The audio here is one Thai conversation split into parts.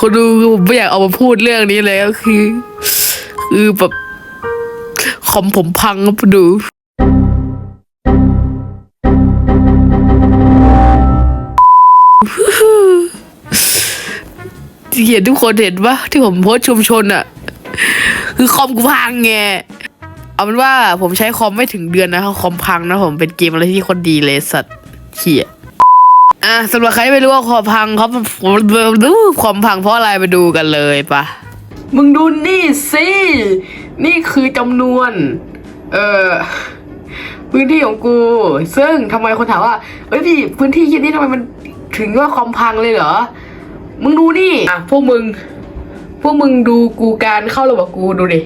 คนดูผมไม่อยากเอามาพูดเรื่องนี้เลยก็คือ คือแบบคอมผมพังครับดูเห็นทุกคนเห็นปะที่ผมโพสชุมชนอะคือคอมกูพังไงเอาเป็นว่าผมใช้คอมไม่ถึงเดือนนะครับคอมพังนะผมเป็นเกมอะไรที่คนดีเลยสัตว์เขี่ย อะสำหรับใครที่ไม่รู้ว่าคอมพังเขาดูคอมพังเพราะอะไรไปดูกันเลยปะมึงดูนี่สินี่คือจำนวน เอ่อพื้นที่ของกู ซึ่งทำไมคนถามว่าเอ้ยพี่พื้นที่ที่นี่ทำไมมันถึงว่าคอมพังเลยเหรอ มึงดูนี่ อะ พวกมึง พวกมึงดูกูการเข้าระบบกูดูดิ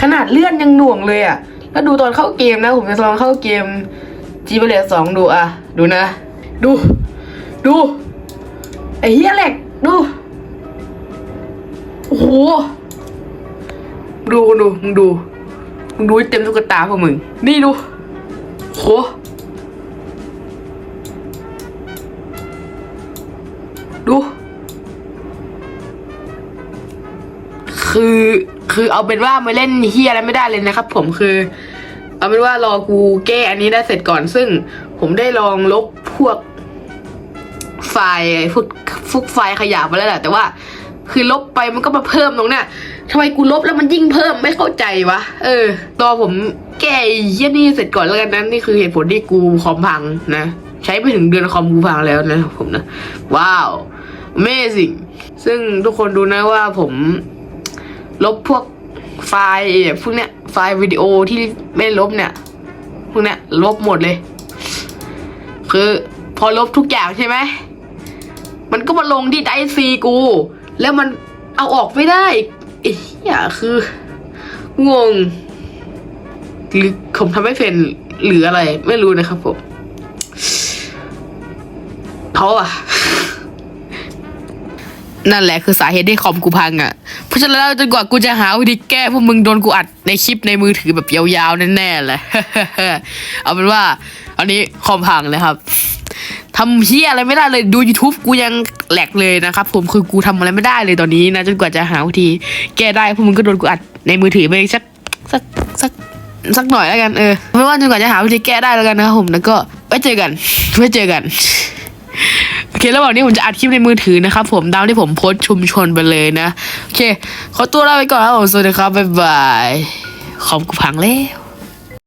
ขนาดเลื่อนยังหน่วงเลยอะ แล้วดูตอนเข้าเกมนะ ผมจะลองเข้าเกมจีเบเลสองดูอะ ดูนะ ดู ดู ไอ้เหี้ยแหลกดู โอ้โห ดูดูมึงดู มึงดูเต็มตุ๊กตาพวกมึง นี่ดูโหดู คือ คือเอาเป็นว่ามาเล่นเฮียอะไรไม่ได้เลยนะครับ ผมคือ เอาเป็นว่ารอกูแก้อันนี้ได้เสร็จก่อนซึ่งผมได้ลองลบพวก ไฟล์ฟุกฟุกไฟล์ขยะมาแล้วแหละแต่ว่า คือลบไปมันก็มาเพิ่มตรงเนี้ยทำไมกูลบแล้วมันยิ่งเพิ่มไม่เข้าใจวะเออตอนผมแก้เยี่ยนี่เสร็จก่อนแล้วกันนั้นนี่คือเหตุผลที่กูคอมพังนะใช้ไปถึงเดือนคอมกูพังแล้วนะผมนะ ว้าว Amazing ซึ่งทุกคนดูนะว่าผมลบพวกไฟล์พวกเนี้ยไฟล์วิดีโอที่ไม่ลบเนี่ยพวกเนี้ยลบหมดเลย คือพอลบทุกอย่างใช่ไหม มันก็มาลงที่ไดซีกู แล้วมันเอาออกไม่ได้ไอ้เหี้ยคือ งง หรือผมทำไม่เป็นหรืออะไร ไม่รู้นะครับผมเพราะอะ นั่นแหละคือสาเหตุที่คอมกูพังอะ เพราะฉะนั้นแล้วจนกว่ากูจะหาวิธีแก้พวกมึงโดนกูอัดในคลิปในมือถือแบบยาวๆแน่ๆเลยเอาเป็นว่า อันนี้คอมพังเลยครับ ทำเฮียอะไรไม่ได้เลยดู YouTube กูยังแหลกเลยนะครับผมคือกูทำอะไรไม่ได้เลยตอนนี้นะจนกว่าจะหาวิธีแก้ได้พวกมึงก็โดนกูอัดในมือถือไปสักสักสักสักหน่อยแล้วกันเออไม่ว่าจนกว่าจะหาวิธีแก้ได้แล้วกันนะครับผมแล้วก็ไว้เจอกันไว้เจอกันโอเคระหว่างนี้ผมจะอัดคลิปในมือถือนะครับผมตามที่ผมโพสชุมชนไปเลยนะโอเค ขอตัวลาไปก่อนครับผมสวัสดีครับบ๊ายบายคอมกูพังแล้ว